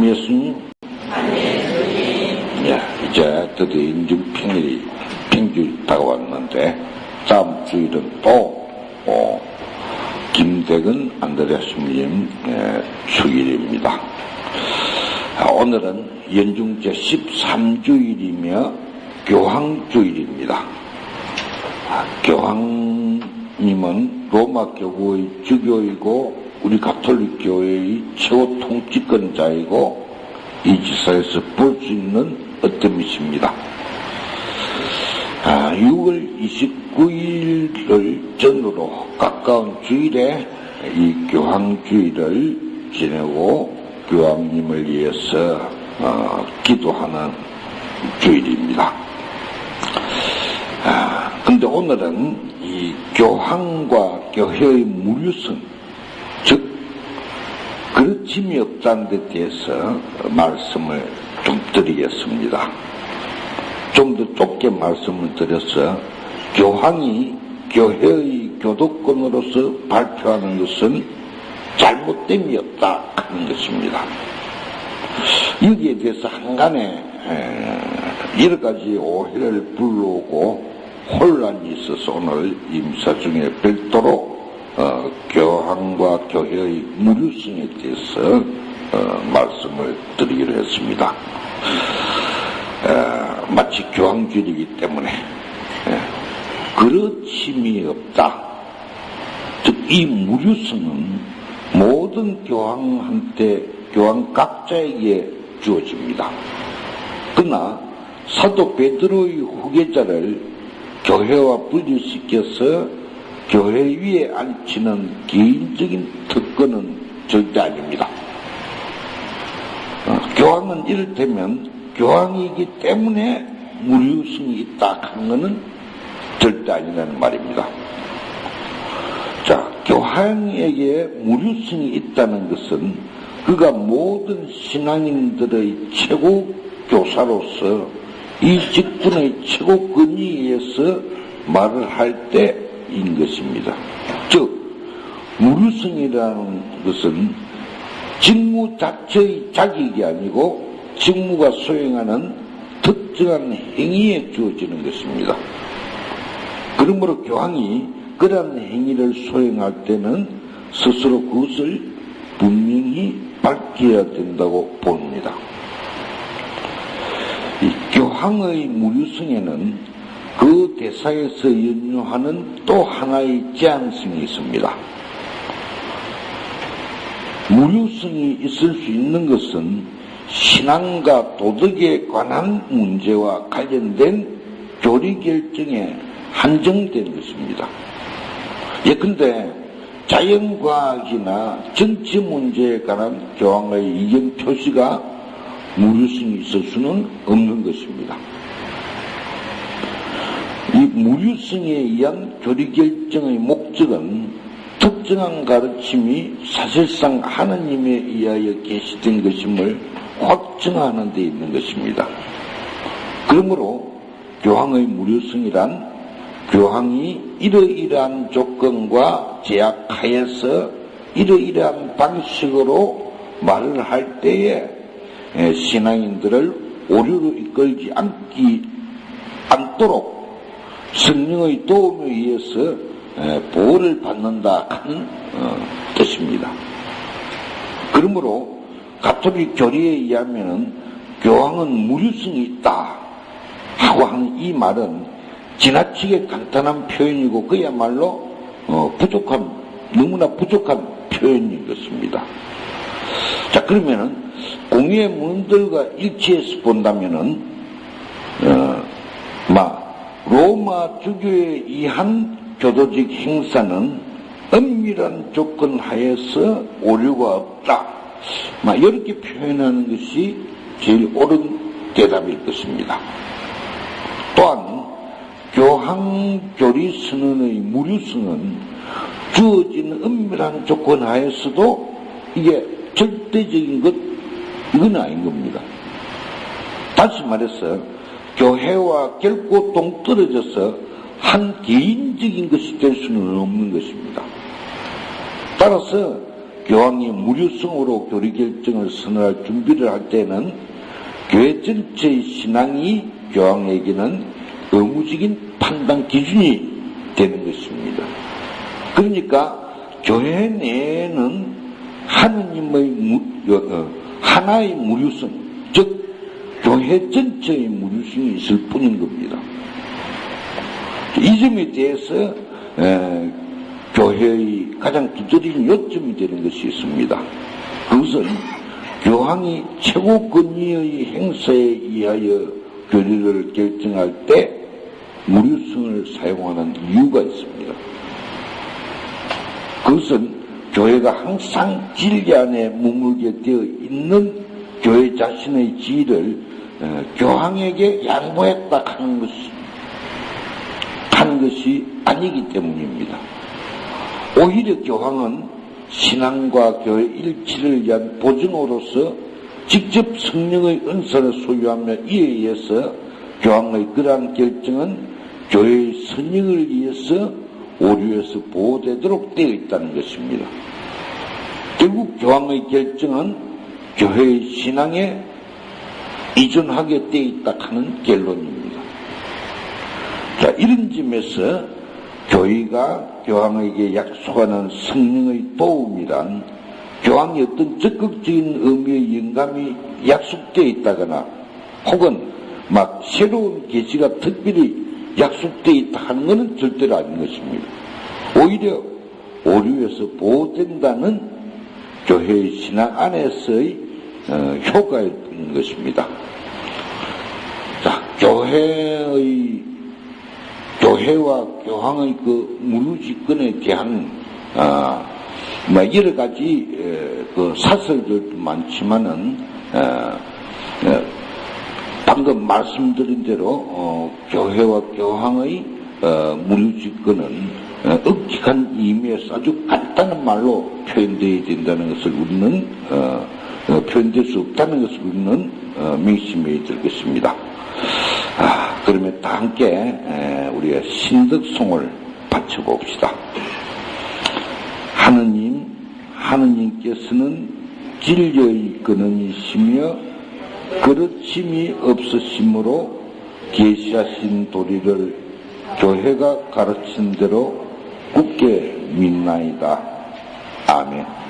참여 스님. 예, 이제 드디어 인증평일이 평일 다가왔는데 다음 주일은 또 어, 김대근 안드레 스님 예, 축일입니다. 아, 오늘은 연중제 13주일이며 교황주일입니다. 아, 교황님은 로마 교구의 주교이고 우리 가톨릭 교회의 최고 통치권자이고 이 지사에서 볼 수 있는 어떤 아, 6월 29일을 전으로 가까운 주일에 이 교황주일을 지내고 교황님을 위해서 어, 기도하는 주일입니다. 아, 근데 오늘은 이 교황과 교회의 무류성, 즉, 그렇침이 없다는 데 대해서 말씀을 좀 드리겠습니다. 좀 더 좁게 말씀을 드려서 교황이 교회의 교도권으로서 발표하는 것은 잘못됨이 없다 하는 것입니다. 여기에 대해서 한간에 여러 가지 오해를 불러오고 혼란이 있어서 오늘 임사 중에 별도로 어, 교황과 교회의 무료성에 대해서 어, 말씀을 드리기로 했습니다. 어, 마치 교황주일이기 때문에 그렇힘이 없다. 즉 이 무료성은 모든 교황한테 교황 각자에게 주어집니다. 그러나 사도 베드로의 후계자를 교회와 분리시켜서 교회 위에 앉히는 개인적인 특권은 절대 아닙니다. 어, 교황은 이를테면 교황이기 때문에 무료성이 있다 하는 것은 절대 아니라는 말입니다. 자, 교황에게 무료성이 있다는 것은 그가 모든 신앙인들의 최고 교사로서 이 직분의 최고 권위에서 말을 할때 인 것입니다. 즉, 무료성이라는 것은 직무 자체의 자격이 아니고 직무가 수행하는 특정한 행위에 주어지는 것입니다. 그러므로 교황이 그러한 행위를 수행할 때는 스스로 그것을 분명히 밝혀야 된다고 봅니다. 이 교황의 무료성에는 그 대사에서 연유하는 또 하나의 제한성이 있습니다. 무료성이 있을 수 있는 것은 신앙과 도덕에 관한 문제와 관련된 교리 결정에 한정된 것입니다. 예컨대 자연과학이나 정치 문제에 관한 교황의 의견 표시가 무료성이 있을 수는 없는 것입니다. 이 무료성에 의한 교리 결정의 목적은 특정한 가르침이 사실상 하나님에 의하여 계시된 것임을 확증하는 데 있는 것입니다. 그러므로 교황의 무료성이란 교황이 이러이러한 조건과 제약 하에서 이러이러한 방식으로 말을 할 때에 신앙인들을 오류로 이끌지 않기 않도록 성령의 도움에 의해서 보호를 받는다 하는 어, 뜻입니다. 그러므로 가톨릭 교리에 의하면 교황은 무료성이 있다 하고 하는 이 말은 지나치게 간단한 표현이고 그야말로 어, 부족한 너무나 부족한 표현인 것입니다. 자 그러면은 공의의 문들과 일치해서 본다면은 로마 주교에 의한 교도직 행사는 엄밀한 조건 하에서 오류가 없다. 막 이렇게 표현하는 것이 제일 옳은 대답일 것입니다. 또한 교황교리 선언의 무료성은 주어진 엄밀한 조건 하에서도 이게 절대적인 것 이건 아닌 겁니다. 다시 말해서 교회와 결코 동떨어져서 한 개인적인 것이 될 수는 없는 것입니다. 따라서 교황이 무료성으로 교리 결정을 선언할 준비를 할 때는 교회 전체의 신앙이 교황에게는 의무적인 판단 기준이 되는 것입니다. 그러니까 교회 내에는 하느님의 무, 어, 하나의 무료성, 즉 교회 전체의 무료성이 있을 뿐인 겁니다. 이 점에 대해서 에, 교회의 가장 두드러진 요점이 되는 것이 있습니다. 그것은 교황이 최고 권위의 행사에 의하여 교리를 결정할 때 무료성을 사용하는 이유가 있습니다. 그것은 교회가 항상 진리 안에 머물게 되어 있는 교회 자신의 지위를 어, 교황에게 양보했다 하는 것이 하는 것이 아니기 때문입니다. 오히려 교황은 신앙과 교회 일치를 위한 보증으로서 직접 성령의 은사를 소유하며 이에 의해서 교황의 그러한 결정은 교회의 선영을 위해서 오류에서 보호되도록 되어 있다는 것입니다. 결국 교황의 결정은 교회의 신앙에 이전하게 되어 있다 하는 결론입니다. 자, 이런 점에서 교회가 교황에게 약속하는 성령의 도움이란 교황의 어떤 적극적인 의미의 영감이 약속되어 있다거나 혹은 막 새로운 계시가 특별히 약속되어 있다 하는 것은 절대로 아닌 것입니다. 오히려 오류에서 보호된다는 교회의 신앙 안에서의 어, 효과일 뿐인 것입니다. 자, 교회의 교회와 교황의 그 무료집권에 대한 어, 뭐 여러 가지 에, 그 사설들도 많지만은 어, 어, 방금 말씀드린 대로 어, 교회와 교황의 어, 어, 억직한 의미에서 아주 간단한 말로 표현되어야 된다는 것을 우리는 표현될 수 없다는 것을 우리는 어, 명심해야 될 것입니다. 아, 그러면 다 함께 에, 우리가 신덕송을 바쳐봅시다. 하느님, 하느님께서는 진료의 근원이시며 그릇힘이 없으심으로 계시하신 도리를 교회가 가르친 대로 굳게 믿나이다. 아멘.